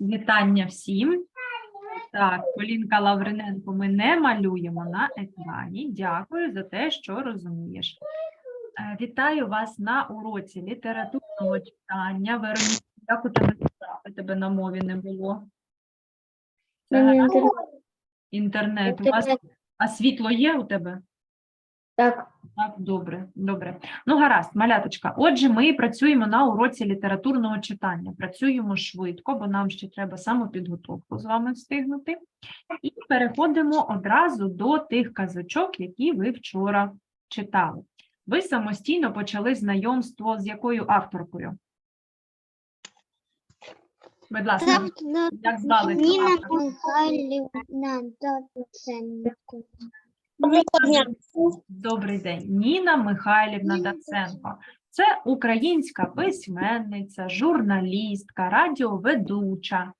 Вітання всім. Так, Полінка Лавриненко ми не малюємо на екрані. Дякую за те, що розумієш. Е, Вітаю вас на уроці літературного читання. Вероніка, як у тебе справи? Тебе на мові не було? Це гаразд? інтернет. інтернет. У вас, а світло є у тебе? Так, Так, добре, добре. Ну, гаразд, маляточка. Отже, ми працюємо на уроці літературного читання. Працюємо швидко, бо нам ще треба самопідготовку з вами встигнути. І переходимо одразу до тих казочок, які ви вчора читали. Ви самостійно почали знайомство з якою авторкою? Будь ласка, як звали Ніна авторку? Михайлівна Доценко. Добрий день. Ніна Михайлівна Даценко. Це українська письменниця, журналістка, радіоведуча.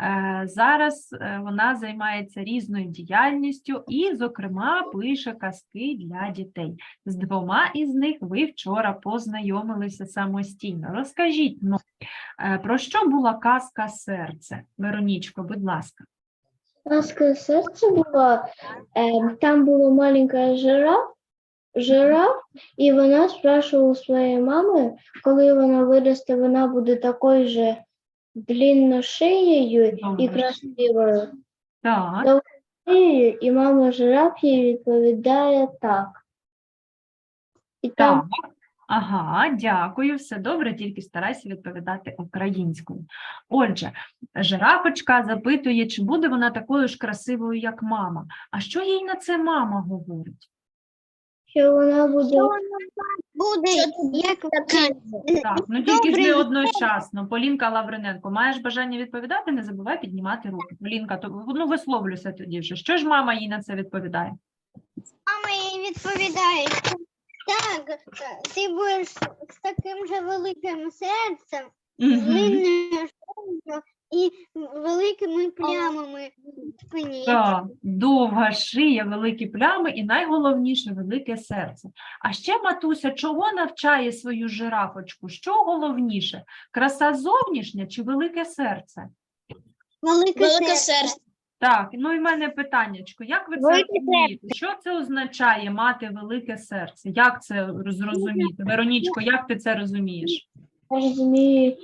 Е, Зараз е, вона займається різною діяльністю і, зокрема, пише казки для дітей. З двома із них ви вчора познайомилися самостійно. Розкажіть, ну, е, про що була казка серце? Веронічко, будь ласка. Ласка серце було, е, там було маленька жираф, жираф, і вона спрашивала своєї мами, коли вона виросте, вона буде такою же длинношиєю і Добре. красивою. Так. Шиєю, І мама жираф їй відповідає так. І там ага, дякую, все добре, тільки старайся відповідати українською. Отже, жирафочка запитує, чи буде вона такою ж красивою, як мама. А що їй на це мама говорить? Що вона буде Буде як Так, ну тільки ж не одночасно. Полінка Лавриненко, маєш бажання відповідати? Не забувай піднімати руку. Полінка, то ну висловлюйся тоді вже. Що ж мама їй на це відповідає? мама їй відповідає, що так, ти будеш з таким же великим серцем, Мгм. длинною шиєю і великими плямами в спині. Так, довга шия, великі плями і найголовніше велике серце. А ще матуся чого навчає свою жирафочку? Що головніше? Краса зовнішня чи велике серце? Велике, Велике серце. серце. Так, ну і в мене питаннячко, як ви це Велике розумієте? Що це означає мати велике серце? Як це зрозуміти? Веронічко, як ти це розумієш? Я розумію,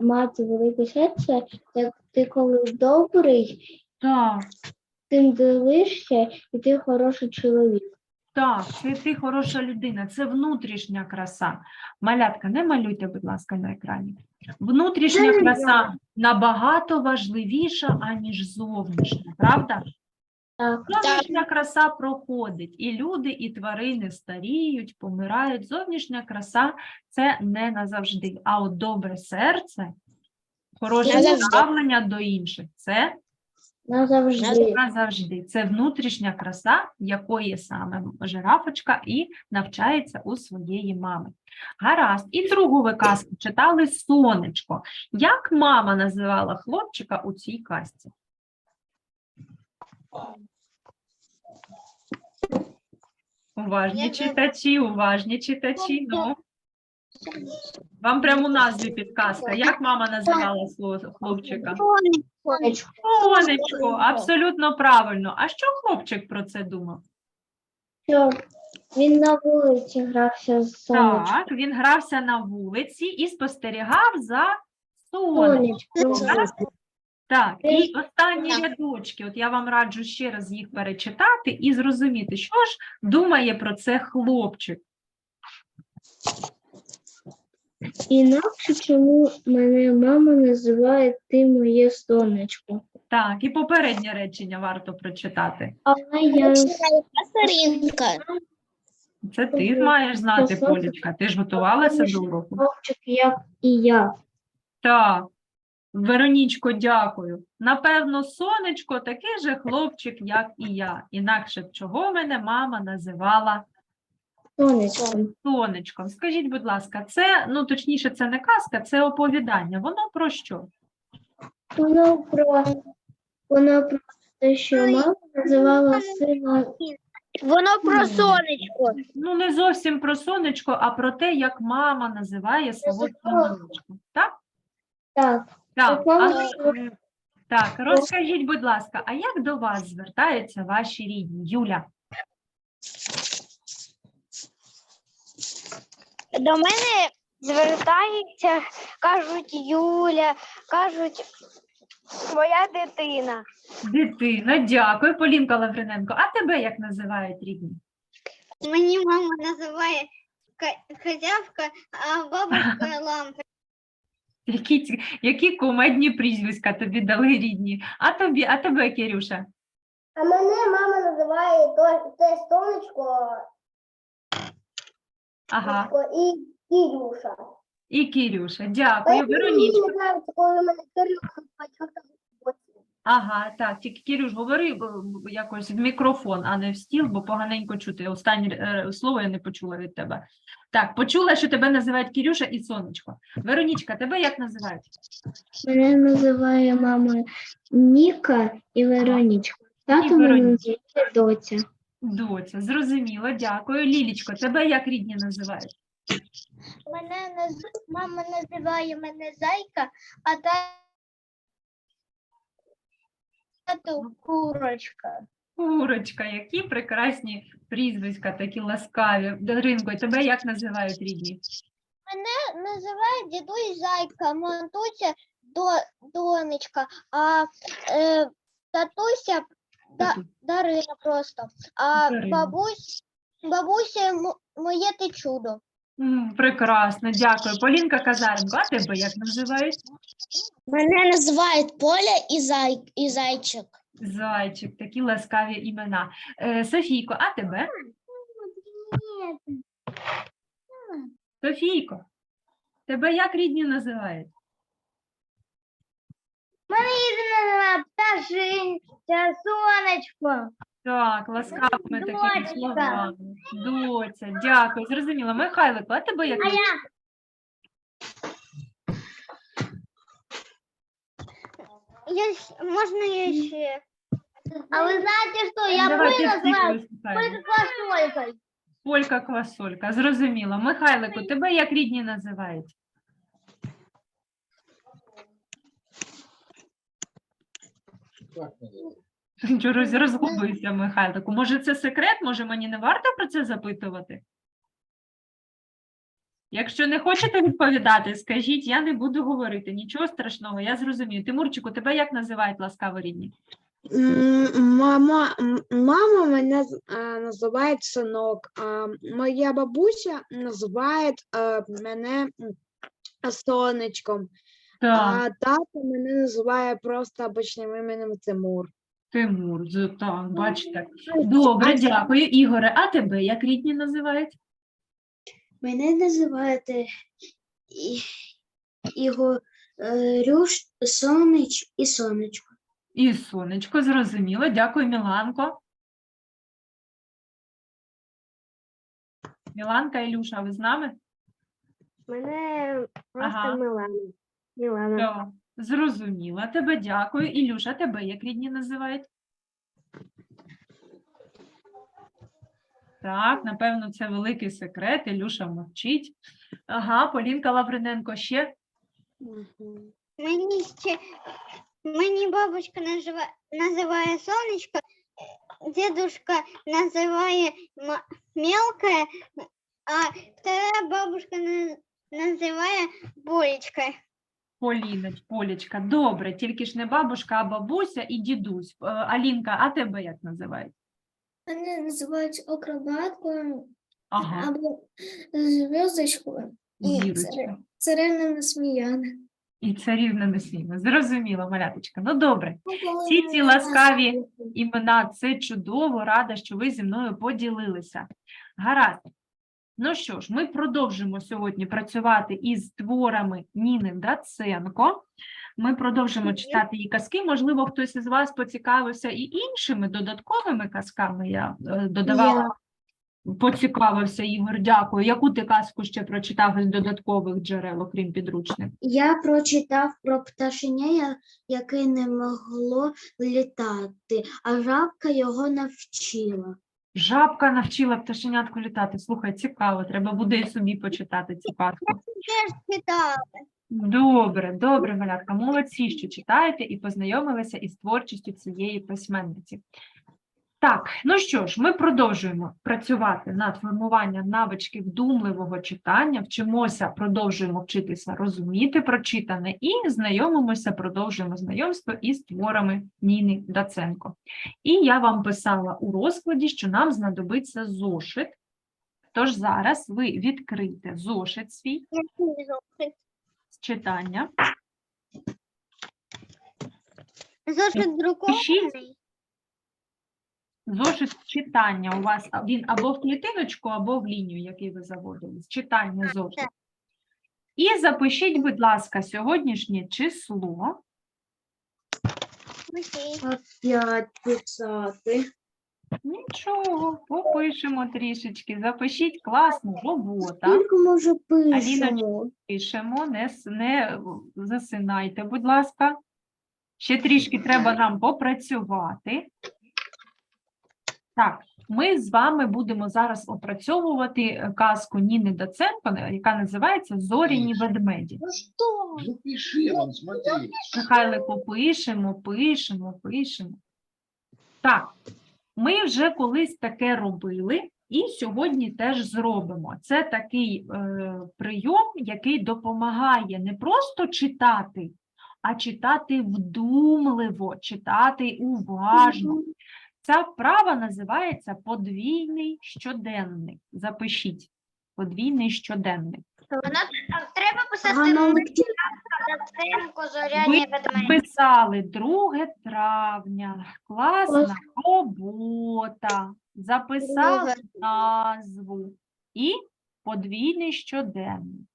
мати велике серце, це ти коли добрий, Так, тим дивишся, і ти хороший чоловік. так, це ти хороша людина, це внутрішня краса. Малятка, не малюйте, будь ласка, на екрані. Внутрішня краса набагато важливіша, аніж зовнішня, правда? Зовнішня краса проходить, і люди, і тварини старіють, помирають. Зовнішня краса це не назавжди. А от добре серце, хороше ставлення до інших це назавжди. назавжди. Це внутрішня краса, якої саме жирафочка і навчається у своєї мами. Гаразд. І другу ви казку читали сонечко. Як мама називала хлопчика у цій казці? Уважні читачі, уважні читачі. Ну. Вам прямо у назві підказка. Як мама називала хлопчика? Сонечко. Сонечко, абсолютно правильно. А що хлопчик про це думав? Що він на вулиці грався з сонечком. Так, він грався на вулиці і спостерігав за сонечком. Сонечко. Так, і останні рядочки, от я вам раджу ще раз їх перечитати і зрозуміти, що ж думає про це хлопчик. Інакше чому мене мама називає ти моє сонечко. Так, і попереднє речення варто прочитати. Але я Сторінка. Це ти маєш знати, Полічка. Ти ж готувалася до уроку? хлопчик, як і я. Так. Веронічко, дякую. Напевно, сонечко такий же хлопчик, як і я. Інакше б чого мене мама називала Сонечко. сонечком. Скажіть, будь ласка, це, ну точніше, це не казка, це оповідання. Воно про що? Воно про воно про те, що мама називала сина Воно про сонечко. Ну, не зовсім про сонечко, а про те, як мама називає свого Про. Так? так. Так. Е, Так, розкажіть, будь ласка, а як до вас звертаються ваші рідні? Юля? До мене звертаються, кажуть Юля, кажуть моя дитина. Дитина, дякую. Полінка Лавриненко. А тебе як називають рідні? Мені мама називає хазявка, а бабушка лампа. Які, які кумедні прізвиська тобі дали рідні? А тобі, а тебе, Кирюша? А мене мама називає то, те сонечко Ага, і Кірюша. і Кирюша. Дякую. Веронічка. не нравиться, коли мене Кирюша Ага, так, тільки Кирюш, говори якось в мікрофон, а не в стіл, бо поганенько чути. Останнє е, слово я не почула від тебе. Так, почула, що тебе називають Кирюша і Сонечко. Веронічка, тебе як називають? Мене називає мама Ніка і Веронічка. Тато мене називає доця. Доця, зрозуміло, дякую. Лілічко, тебе як рідні називають? Мене наз... мама називає мене зайка, а тато курочка. Курочка, які прекрасні прізвиська, такі ласкаві. Даринко, тебе як називають рідні? Мене називає дідусь зайка, матуся до, донечка, а е, татуся Да. Дарина просто. А Дарина. бабусь, бабуся м- моє ти чудо. М, Прекрасно, дякую. Полінка Казаренко, а тебе як називають? Мене називають Поля і, зай... і Зайчик. Зайчик, такі ласкаві імена. Е, Софійко, а тебе? Софійко, тебе як рідні називають? Мене єдина пташинця, сонечко. Так, ласкавими такими Дочка. словами. Доця, дякую, зрозуміло. Михайлико, а тебе як? рідні? Я, щ- можна я ще? А ви знаєте, що я Давай, Полю ти всіх. Полька квасолька, зрозуміло. Михайлику, тебе як рідні називають? Що роз- розгубився Михайлику. Може, це секрет? Може, мені не варто про це запитувати? Якщо не хочете відповідати, скажіть, я не буду говорити. Нічого страшного, я зрозумію. Тимурчику, тебе як називають ласкаво рідні? Мама, мама мене е, називає синок, а моя бабуся називає е, мене сонечком, Так, а тато мене називає просто обичним іменем Тимур. Тимур, так, бачите. Добре, дякую. Ігоре, а тебе як рідні називають? Мене називають Ігор Рюш, Сонич і Сонечко. І сонечко, зрозуміло. Дякую, Міланко. Міланка, Ілюша, ви з нами? Мене просто Ага. Мілана. Так, зрозуміла. Тебе дякую. Ілюша, тебе як рідні називають? Так, напевно, це великий секрет. Ілюша мовчить. Ага, Полінка Лавриненко ще. Мені ще мені бабушка називає, називає сонечко, дедушка називає мелкое, а вторая бабушка називає болечкой. Поліночка, Полічка. Добре, тільки ж не бабушка, а бабуся і дідусь. Е, Алінка, а тебе як називають? Мене називають акробаткою Ага, або зв'язочкою. і зірочка. Царевна Несміяна. І царівна Несміна. Зрозуміло, маляточка. Ну добре. Всі ці ласкаві імена це чудово, рада, що ви зі мною поділилися. Гаразд. Ну що ж, ми продовжимо сьогодні працювати із творами Ніни Даценко. Ми продовжимо читати її казки. Можливо, хтось із вас поцікавився і іншими додатковими казками. Я е, додавала, поцікавився Ігор. Дякую. Яку ти казку ще прочитав із додаткових джерел, окрім підручних? Я прочитав про пташеня, яке не могло літати, а жабка його навчила. Жабка навчила пташенятку літати. Слухай, цікаво, треба буде і собі почитати цю казку. Теж читала. Добре, добре, малятка. Молодці, що читаєте і познайомилися із творчістю цієї письменниці. Так, ну що ж, ми продовжуємо працювати над формуванням навички вдумливого читання, вчимося, продовжуємо вчитися розуміти прочитане і знайомимося, продовжуємо знайомство із творами Ніни Даценко. І я вам писала у розкладі, що нам знадобиться зошит. Тож зараз ви відкрийте зошит свій зошит? Читання. Зошит друкований. Зошит читання у вас він або в клітиночку, або в лінію, який ви заводили. Читання зошит. І запишіть, будь ласка, сьогоднішнє число. Окей. Писати. Нічого, попишемо трішечки. Запишіть класну робота. Скільки може пишемо? Пишемо, не, с- не засинайте, будь ласка. Ще трішки треба нам попрацювати. Так, ми з вами будемо зараз опрацьовувати е, казку Ніни Доценко, е, яка називається Зоряні ведмеді. Ну пиши вон, смотри. Михайлику, пишемо, пишемо, пишемо. Так, ми вже колись таке робили, і сьогодні теж зробимо. Це такий е, прийом, який допомагає не просто читати, а читати вдумливо, читати уважно. Ця вправа називається подвійний щоденник. Запишіть. Подвійний щоденник. Треба писати Ганна Даценко, зоряні ведмеді. Писали 2 травня, класна робота, записали назву і подвійний щоденник.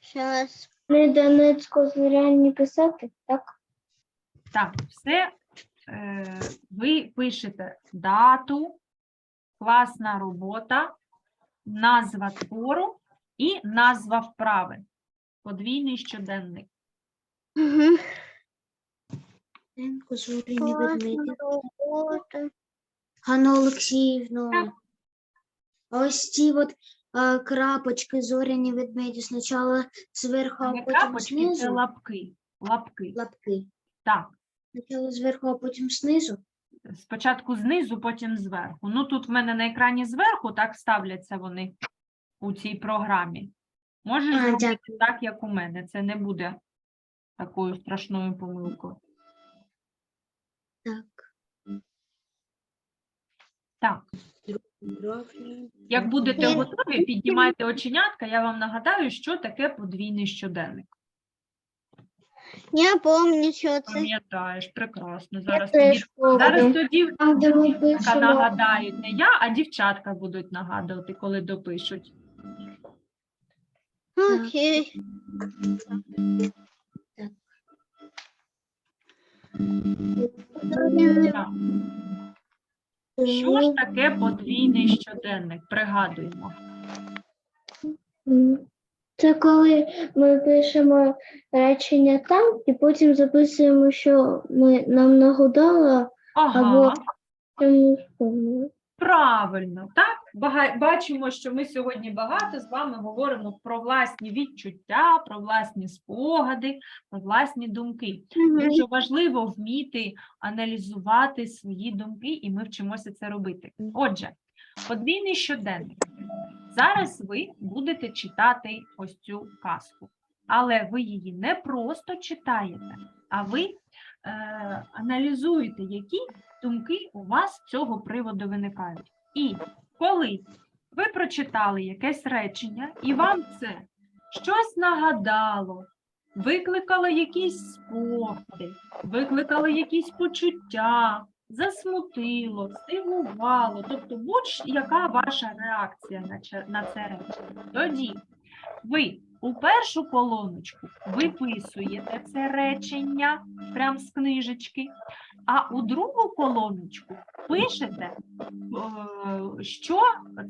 Щас. Не Донецько зоряні писати, так? Так, все е, ви пишете дату, класна робота, назва твору і назва вправи. Подвійний щоденник. Угу. Ганна Олексіївна. Ось ці от а, крапочки зоряні ведмеді спочатку зверху, а Не потім крапочки, це знизу. лапки. Лапки. Лапки. Так. Спочатку зверху, а потім знизу. Спочатку знизу, потім зверху. Ну тут в мене на екрані зверху так ставляться вони у цій програмі. Можеш А, зробити дякую. так, як у мене. Це не буде такою страшною помилкою. Так. Так, як будете готові, піднімайте оченятка. Я вам нагадаю, що таке подвійний щоденник. Я пам'ятаю, що це. Пам'ятаєш, прекрасно. Зараз теж зараз помню. тоді Там, де ми дівчатка пишемо. нагадають не я, а дівчатка будуть нагадувати, коли допишуть. Окей. Так. Що ж таке подвійний щоденник? Пригадуємо. Це коли ми пишемо речення там і потім записуємо, що ми нам нагадало, Ага, Або- що ми вспомнили. правильно. Так, бачимо, що ми сьогодні багато з вами говоримо про власні відчуття, про власні спогади, про власні думки. Дуже важливо вміти аналізувати свої думки, і ми вчимося це робити. Отже, подвійний щоденник. Зараз ви будете читати ось цю казку, але ви її не просто читаєте, а ви е, аналізуєте, які думки у вас з цього приводу виникають. І коли ви прочитали якесь речення, і вам це щось нагадало, викликало якісь спогади, викликало якісь почуття, засмутило, здивувало, тобто будь-яка ваша реакція на, це речення. Тоді ви у першу колоночку виписуєте це речення прямо з книжечки, а у другу колоночку пишете, е, що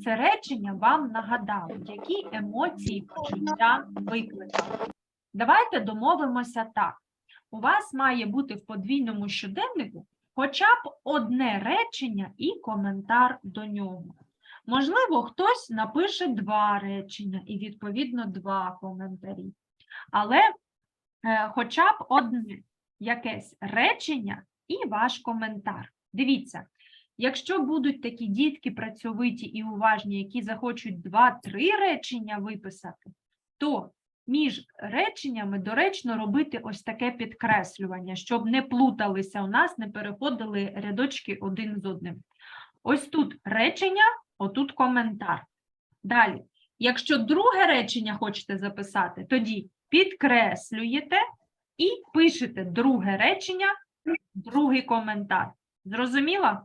це речення вам нагадало, які емоції, почуття викликало. Давайте домовимося так. У вас має бути в подвійному щоденнику хоча б одне речення і коментар до нього. Можливо, хтось напише два речення і, відповідно, два коментарі. Але е, хоча б одне якесь речення і ваш коментар. Дивіться, якщо будуть такі дітки працьовиті і уважні, які захочуть два-три речення виписати, то між реченнями доречно робити ось таке підкреслювання, щоб не плуталися у нас, не переходили рядочки один з одним. Ось тут речення, отут коментар. Далі, якщо друге речення хочете записати, тоді підкреслюєте і пишете друге речення, другий коментар. Зрозуміло?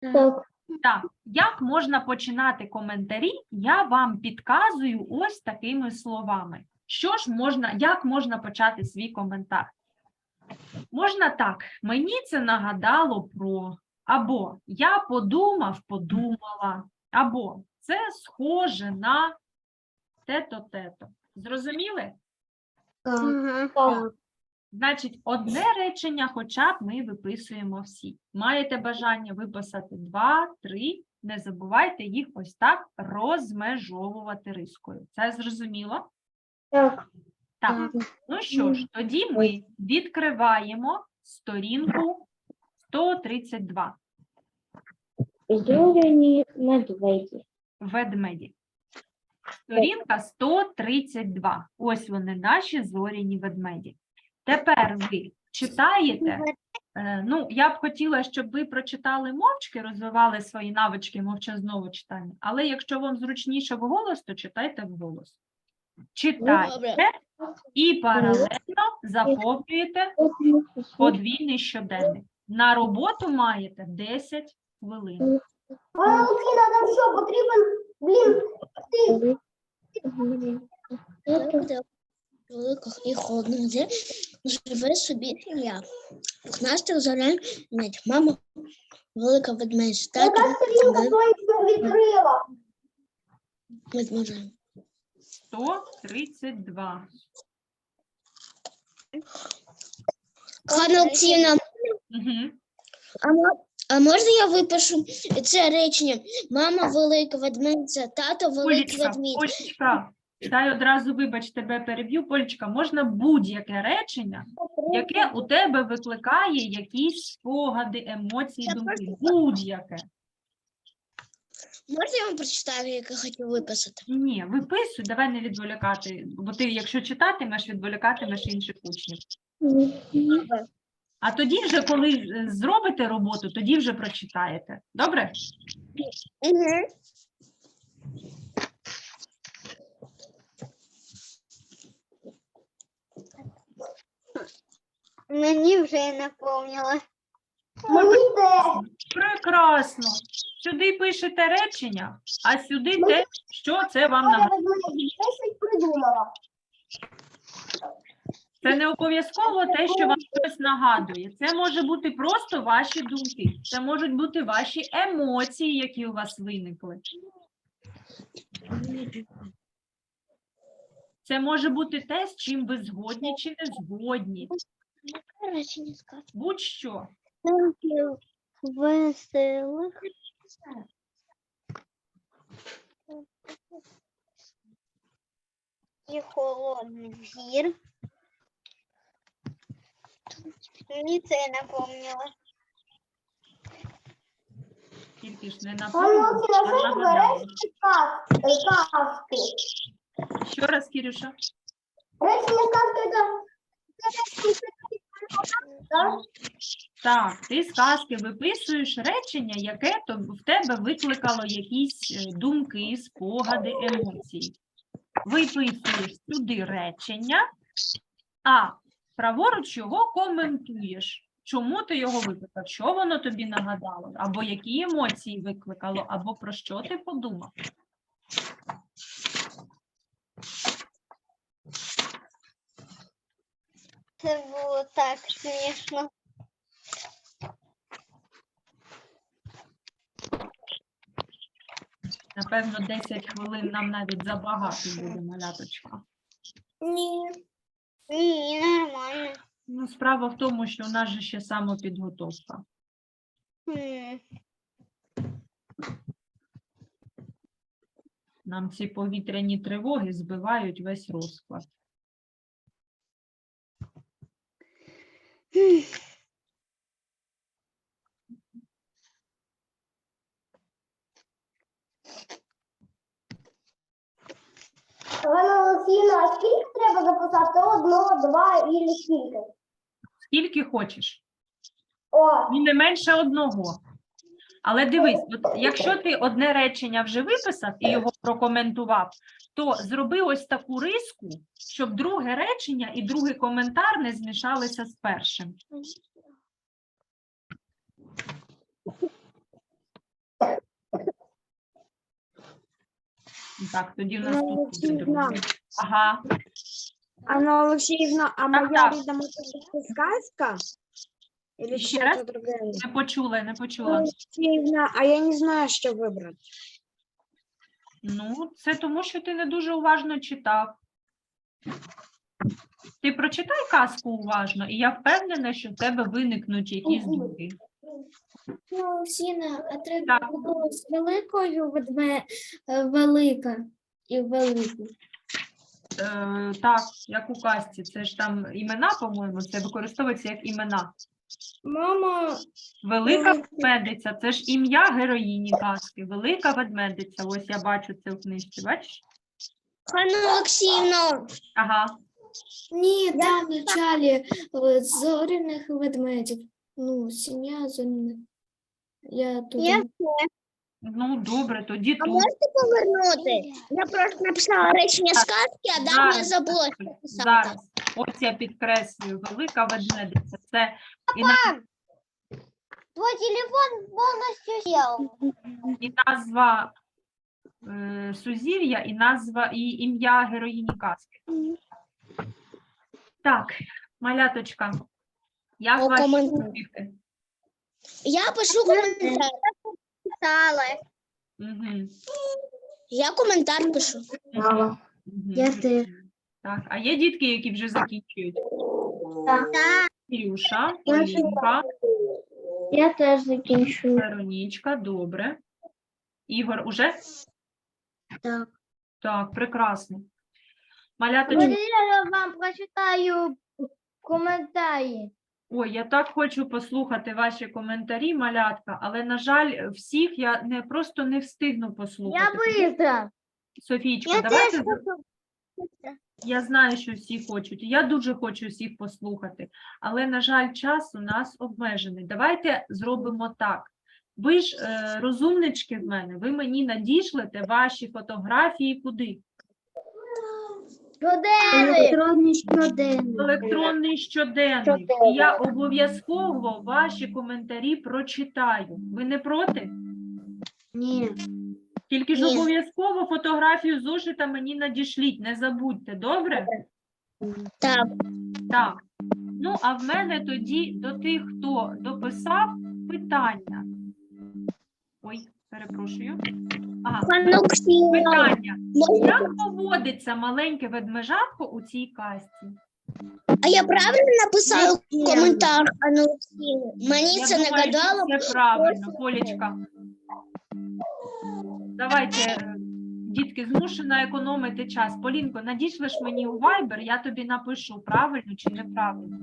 Так. Так, як можна починати коментарі, я вам підказую ось такими словами. Що ж можна, як можна почати свій коментар? Можна так, мені це нагадало про, або я подумав, подумала, або це схоже на те-то, те-то. Зрозуміли? Значить, одне речення хоча б ми виписуємо всі. Маєте бажання виписати два, три, не забувайте їх ось так розмежовувати рискою. Це зрозуміло? Так. Так. Ну що ж, тоді ми відкриваємо сторінку 132 Зоряні медведі. ведмеді. Сторінка 132. Ось вони, наші зоряні ведмеді. Тепер ви читаєте. Е, Ну, я б хотіла, щоб ви прочитали мовчки, розвивали свої навички мовчазного читання. Але якщо вам зручніше вголос, то читайте вголос. Читайте і паралельно заповнюєте подвійний щоденник. На роботу маєте 10 хвилин. Олексій, нам що потрібен, блін, Великих і холодних зір живе собі сім'я. Пухнастих зорян медь. Мама велика ведмедь. Тато відкрила. ведмежа. 132. Ханна Олексіївна, Угу. а, а можна я випишу це речення? Мама велика ведмедиця, тато великий Полічка, ведмідь. Полічка, дай одразу, вибач, тебе переб'ю. Полічка, можна будь-яке речення, яке у тебе викликає якісь спогади, емоції, думки. Будь-яке. Можна я вам прочитаю, яке хотів виписати? Ні, виписуй, давай не відволікати, бо ти, якщо читатимеш, відволікатимеш інших учнів. А тоді вже, коли е, зробите роботу, тоді вже прочитаєте. Добре? Угу. Мені вже наповнила. Мені. Прекрасно. Сюди пишете речення, а сюди те, що це вам нагадує. щось придумала. Це не обов'язково те, що вам щось нагадує. Це може бути просто ваші думки, це можуть бути ваші емоції, які у вас виникли. Це може бути те, з чим ви згодні чи не згодні. Будь-що. І холодних гір. Мені це напомнило. Тільки ж не напомню, а нагадаю. Казки. Що раз, Кірюша? Речення казки це Так, ти з казки виписуєш речення, яке то в тебе викликало якісь е, думки, спогади, емоції. Виписуєш сюди речення, а праворуч його коментуєш. Чому ти його виписав? Що воно тобі нагадало? Або які емоції викликало, або про що ти подумав? Це було так смішно. Напевно, 10 хвилин нам навіть забагато буде, маляточка. Ні. Ні, нормально. Ну, справа в тому, що у нас же ще самопідготовка. М. Нам ці повітряні тривоги збивають весь розклад. Олена Олексійовна, а записати? Одного, два і скільки? Скільки хочеш? О, І не менше одного. Але дивись, от якщо ти одне речення вже виписав і його прокоментував, то зроби ось таку риску, щоб друге речення і другий коментар не змішалися з першим. Так, тоді в нас тут буде друге. Ага, Анна Олексіївна, а моя так. рідна мова це сказка? Или Ще что-то раз? другое? не почула, не почула. Олексіївна, а я не знаю, що вибрати. Ну, це тому, що ти не дуже уважно читав. Ти прочитай казку уважно, і я впевнена, що в тебе виникнуть якісь думки. Ну, Олексійна, а треба Так. було з великою ведме е, велика і велику. Е, так, як у казці, це ж там імена, по-моєму, це використовується як імена. Мама, Велика ведмедиця це ж ім'я героїні казки. Велика ведмедиця. Ось я бачу це в книжці, бачиш? Ганна Олексіївна, Ага. ні, там в началі е, зоряних ведмедів. Ну, сім'я зоряних. Я тут. Я Ну, добре, тоді а тут. можете повернути? Я просто написала речення сказки, а далі я забула, що писати. Зараз. Ось я підкреслюю, велика ведмедиця. Це і, на- твой телефон повністю сел. і назва е, сузір'я, і назва, і ім'я героїні казки. Так, маляточка, як О, ваші коментар. успіхи? Я пишу коментар. Стали. Угу. Я коментар пишу. Угу. Я теж. Так, а є дітки, які вже закінчують? Так. Ілюша, Я Олінка, Я теж закінчую. Веронічка, добре. Ігор, уже? Так. Так, прекрасно. Маляточка, я вам прочитаю коментарі. Ой, я так хочу послухати ваші коментарі, малятка, але, на жаль, всіх я не просто не встигну послухати. быстро. Софійчка, Я давайте. теж Я знаю, що всі хочуть. Я дуже хочу всіх послухати, але, на жаль, час у нас обмежений. Давайте зробимо так. Ви ж е, розумнички в мене, ви мені надішлете ваші фотографії куди? Електронний щоденник. Електронний щоденник. І я обов'язково ваші коментарі прочитаю. Ви не проти? Ні. Тільки ж Ні. обов'язково фотографію зошита мені надішліть, не забудьте, добре? Так. Так. Ну, а в мене тоді до тих, хто дописав питання. Ой, перепрошую. Ага, питання. Як поводиться маленьке ведмежатко у цій казці? А я правильно написала Ні. коментар, Ганна Мені Я це думаю, що нагадало. Це правильно, Полічка. Давайте, е, дітки, змушена економити час. Полінко, надішлеш мені у Viber, я тобі напишу, правильно чи неправильно.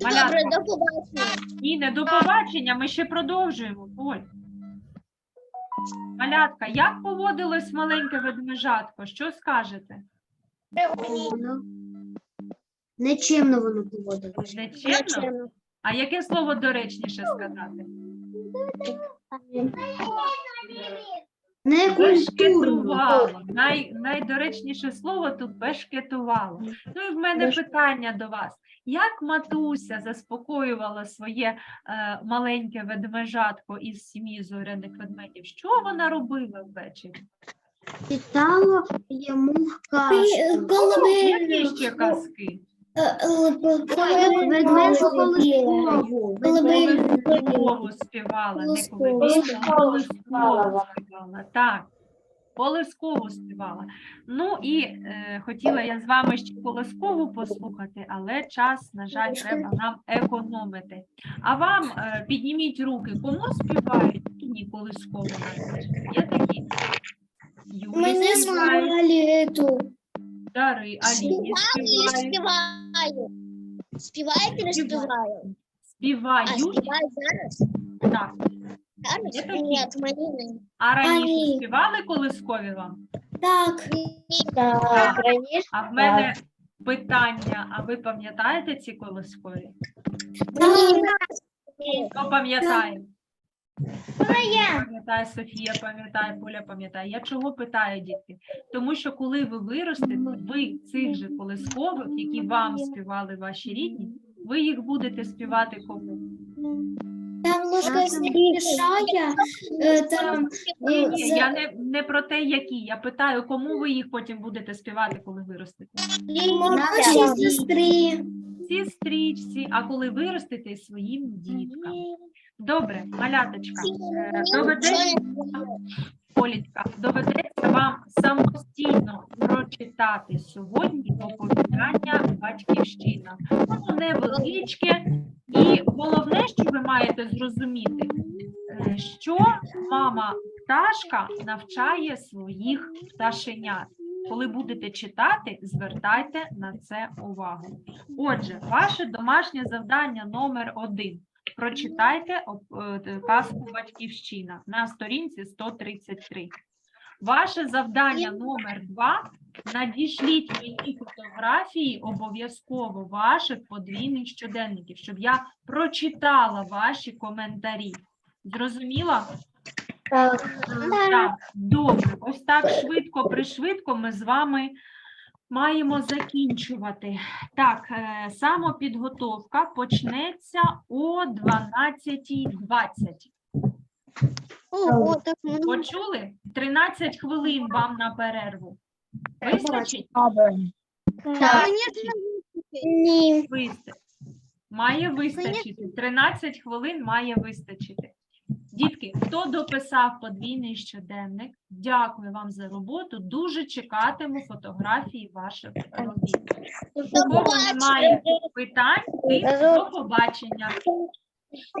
Добре, Малятка, до побачення. Ні, не до побачення, ми ще продовжуємо. Поль. Малятка, як поводилось маленьке ведмежатко? Що скажете? Нечимно воно поводилось. Нечемно? А яке слово доречніше сказати? Не Бешкетувало. Най, найдоречніше слово тут бешкетувало. Ну і в мене Беш- питання до вас. Як матуся заспокоювала своє е, маленьке ведмежатко із сім'ї зоряних ведмедів? Що вона робила ввечері? Читала йому казку. Які ще казки? Колискову. Колискову співала, не Колискову. колискову, колискову співала. Так, колискову співала. Ну і е, хотіла я з вами ще колискову послухати, але час, на жаль, треба нам економити. А вам е, підніміть руки, кому співають? Ні, колискову. Є такі? Юлі співають, співали эту. Дари, Аліні співають. Співаю. Співаєте, не Співаю. співаю? А співають. зараз? Так. Зараз? Є такі? Ні, мені А раніше ні. співали колискові вам? Так. Так, раніше. А в мене питання: а ви пам'ятаєте ці колискові? Хто пам'ятає? Пам'ятає Софія, пам'ятає, Поля пам'ятає. Я чого питаю, дітки? Тому що коли ви виростете, ви цих же колискових, які вам співали ваші рідні, ви їх будете співати кому? Там ложка смішає, там Ні, ні, я не, не про те, які. Я питаю, кому ви їх потім будете співати, коли виростете? наші сестри. А коли виростете своїм діткам. Добре, маляточка, е, доведеться, Олічка, доведеться вам самостійно прочитати сьогодні оповідання батьківщина. Воно невеличке, і головне, що ви маєте зрозуміти, е, що мама пташка навчає своїх пташенят. Коли будете читати, звертайте на це увагу. Отже, ваше домашнє завдання номер один. Прочитайте е, казку Батьківщина на сторінці 133. Ваше завдання номер два. Надішліть мені фотографії обов'язково ваших подвійних щоденників, щоб я прочитала ваші коментарі. Зрозуміла? Так. Добре. Ось так швидко, пришвидко ми з вами маємо закінчувати. Так, е, самопідготовка почнеться о 12.20. Ого, так много. Почули? 13 хвилин вам на перерву. Вистачить? Так, Ні. Вистачить. Має вистачити. 13 хвилин має вистачити. Дітки, хто дописав подвійний щоденник, дякую вам за роботу. Дуже чекатиму фотографії ваших робіт. У кого немає питань, тих до побачення.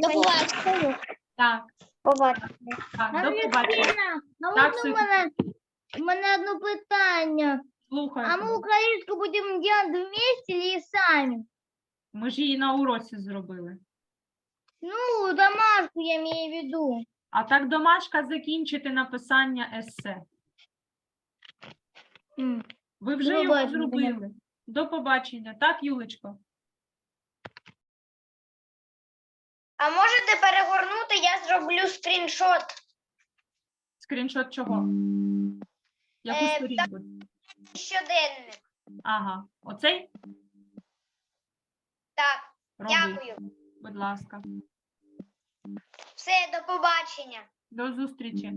До побачення. Так, Побачимо. так, до побачення. Ну, Так, у мене, у мене одне питання. Слухаю. А мы тебе. украинскую будем делать вместе или сами? Ми ж її на уроці зробили. Ну, домашку я имею в виду. А так домашка закінчити написання есе. М. Ви вже До його побачення. зробили. До побачення. Так, Юлечко? А можете перегорнути, я зроблю скріншот. Скріншот чого? Яку Е, сторінку? Щоденник. Ага, оцей? Так, Роби, будь ласка. Все, до побачення. До зустрічі.